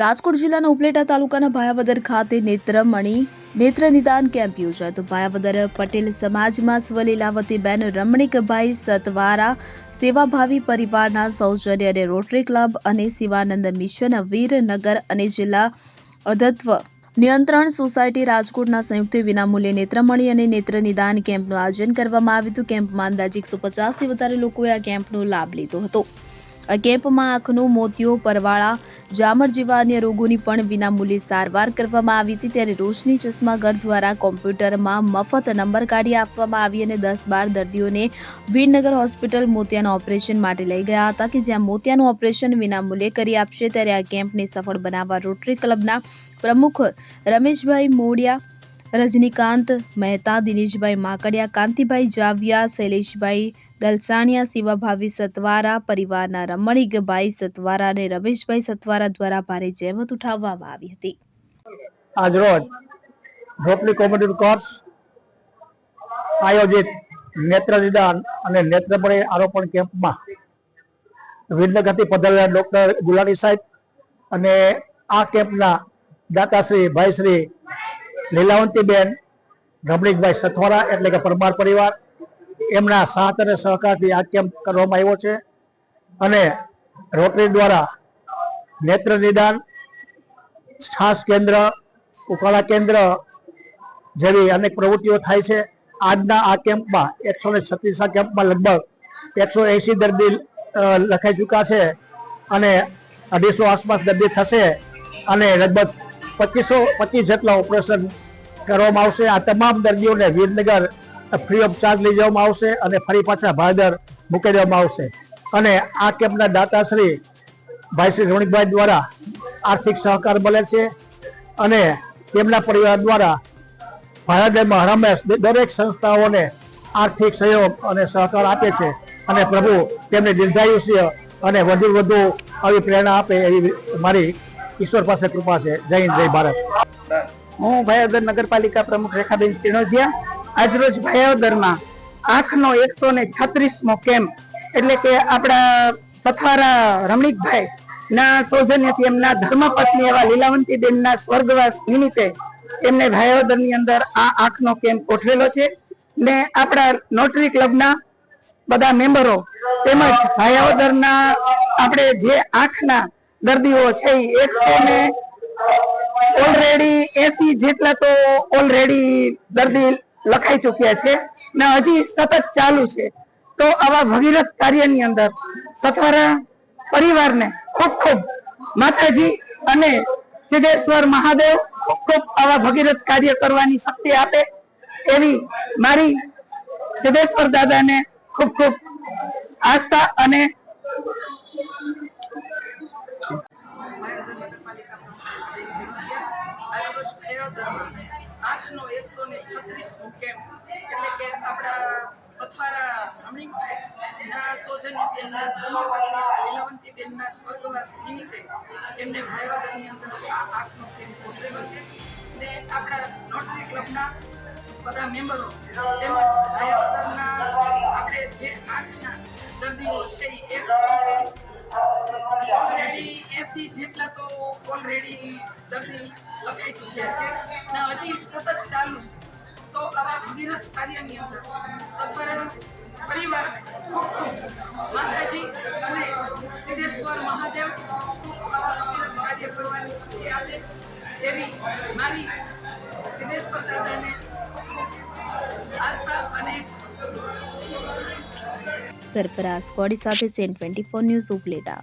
રાજકોટ જિલ્લાના ઉપલેટા તાલુકાના ભાયાવદર ખાતે નેત્રમણી નેત્ર નિદાન કેમ્પ યોજાયો તો ભાયાવદર પટેલ સમાજમાં સ્વલીલાવતી બેન રમણીકભાઈ સતવારા સેવાભાવી પરિવારના સૌજન્ય અને રોટરી ક્લબ અને શિવાનંદ મિશન વીરનગર અને જિલ્લા અધત્વ નિયંત્રણ સોસાયટી રાજકોટના સંયુક્ત વિનામૂલ્યે નેત્રમણી અને નેત્ર નિદાન કેમ્પનું આયોજન કરવામાં આવ્યું હતું. કેમ્પમાં અંદાજે એકસો પચાસથી વધારે લોકોએ આ કેમ્પનો લાભ લીધો હતો. આ કેમ્પમાં આંખનું મોતિયો, પરવાળા, જામર જેવા અન્ય રોગોની પણ વિનામૂલ્યે સારવાર કરવામાં આવી હતી. ત્યારે રોશની ચશ્મા ઘર દ્વારા કોમ્પ્યુટરમાં મફત નંબર કાઢી આપવામાં આવી અને દસ બાર દર્દીઓને ભીડનગર હોસ્પિટલ મોતિયાના ઓપરેશન માટે લઈ ગયા હતા કે જ્યાં મોતિયાનું ઓપરેશન વિનામૂલ્યે કરી આપશે. ત્યારે આ કેમ્પને સફળ બનાવવા રોટરી ક્લબના પ્રમુખ રમેશભાઈ મોડિયા રજનીકાંત મહેતા, દિનેશભાઈ માકડિયા, કાંતિભાઈ જાવિયા, શૈલેષભાઈ દલસાણિયા, શિવાભાવી સતવારા, પરિવારના રમણીકભાઈ સતવારા અને રમેશભાઈ સતવારા દ્વારા ભારે જહેમત ઉઠાવવામાં આવી હતી. આજરોજ ઢોપલી કોમેડી કોર્સ આયોજિત નેત્ર નિદાન અને નેત્રમણી આરોપણ કેમ્પમાં વિરનગરથી પધારેલા ડોક્ટર ગુલાની સાહેબ અને આ કેમ્પના દાતાશ્રી, ભાઈશ્રી લીલાવંતીબેન રમણીકભાઈ સથવારા એટલે કે પરમાર પરિવાર, એમના સાથ અને સહકારથી આ કેમ્પ કરવામાં આવ્યો છે. અને રોટરી દ્વારા નેત્ર નિદાન છાસ કેન્દ્ર, ઉકાળા કેન્દ્ર જેવી અનેક પ્રવૃત્તિઓ થાય છે. આજના આ કેમ્પમાં એકસો ને છત્રીસા કેમ્પમાં લગભગ એકસો એસી દર્દી લખાઈ ચૂક્યા છે અને અઢીસો આસપાસ દર્દી થશે અને લગભગ પચીસો પચીસ જેટલા ઓપરેશન કરવામાં આવશે. આ તમામ દર્દીઓને વિરનગર ફ્રી ઓફ ચાર્જ લઈ જવામાં આવશે અને ફરી પાછા ભાદર મૂકી દેવામાં આવશે. અને આ કેમ્પના દાતાશ્રી ભાઈ શ્રી રમણીકભાઈ દ્વારા આર્થિક સહકાર મળે છે અને તેમના પરિવાર દ્વારા ભારતમાં હરમેશ દરેક સંસ્થાઓને આર્થિક સહયોગ અને સહકાર આપે છે. અને પ્રભુ તેમને દીર્ઘાયુષ્ય અને વધુ વધુ આવી પ્રેરણા આપે એવી મારી ઈશ્વર પાસે કૃપા છે જય હિન્દ, જય ભારત. હું ભાયાવદર નગરપાલિકા પ્રમુખ રેખાબેન સિણોજિયા આજરોજ ભાયાવદરમાં આંખનો એકસો ને છત્રીસમો કેમ્પ એટલે કે આપણા સથારા રમણીકભાઈ ના સૌજન્યથી એમના ધર્મપત્ની એવા લીલાવંતીબેનના સ્વર્ગવાસ નિમિત્તે એમને ભાયાવદરની અંદર આ આંખનો કેમ્પ ગોઠવેલો છે. ને આપણા નોટરી ક્લબના બધા મેમ્બરો તેમજ ભાયાવદરના આપણે જે આંખના દર્દીઓ છે એકસો ને ઓલરેડી એસી જેટલા તો ઓલરેડી દર્દી લખાઈ ચુક્યા છે ને હજી સતત ચાલુ છે. તો આવા ભગીરથ કાર્યની અંદર સથવારા પરિવારને ખૂબ ખૂબ માતાજી અને સિદ્ધેશ્વર મહાદેવ ખૂબ ખૂબ આવા ભગીરથ કાર્ય કરવાની શક્તિ આપે એવી મારી સિદ્ધેશ્વર દાદાને ખૂબ ખૂબ આસ્થા અને આજરોજ આઠનો એકસો ને છત્રીસમો કેમ્પ એટલે કે આપણા સથવારા રમણીકભાઈ ના સૌજન્યથી એમના ધર્મપત્ની લીલાવંતીબેનના સ્વર્ગવાસ નિમિત્તે એમને ભાઈવાદરની અંદર આ આઠનો કેમ્પ ગોઠવેલો છે. ને આપણા નોટરી ક્લબના બધા મેમ્બરો તેમજ ભાઈવાદરના આપણે જે આઠના દર્દીઓ છે એ એકસો ઓલરેડી એસી જેટલા તો ઓલરેડી દર્દી લખાઈ ચૂક્યા છે. અને હજી સતત ચાલુ છે. તો આવા ભગીરથ કાર્યની અંદર સત્વર પરિવાર ખૂબ ખૂબ માતાજી અને સિદ્ધેશ્વર મહાદેવ ખૂબ આવા ભગીરથ કાર્ય કરવાની શક્તિ આપે એવી મારી સિદ્ધેશ્વર દાદાને આસ્થા અને સરફરાઝ કોડી સાથે CN twenty four news Upleta.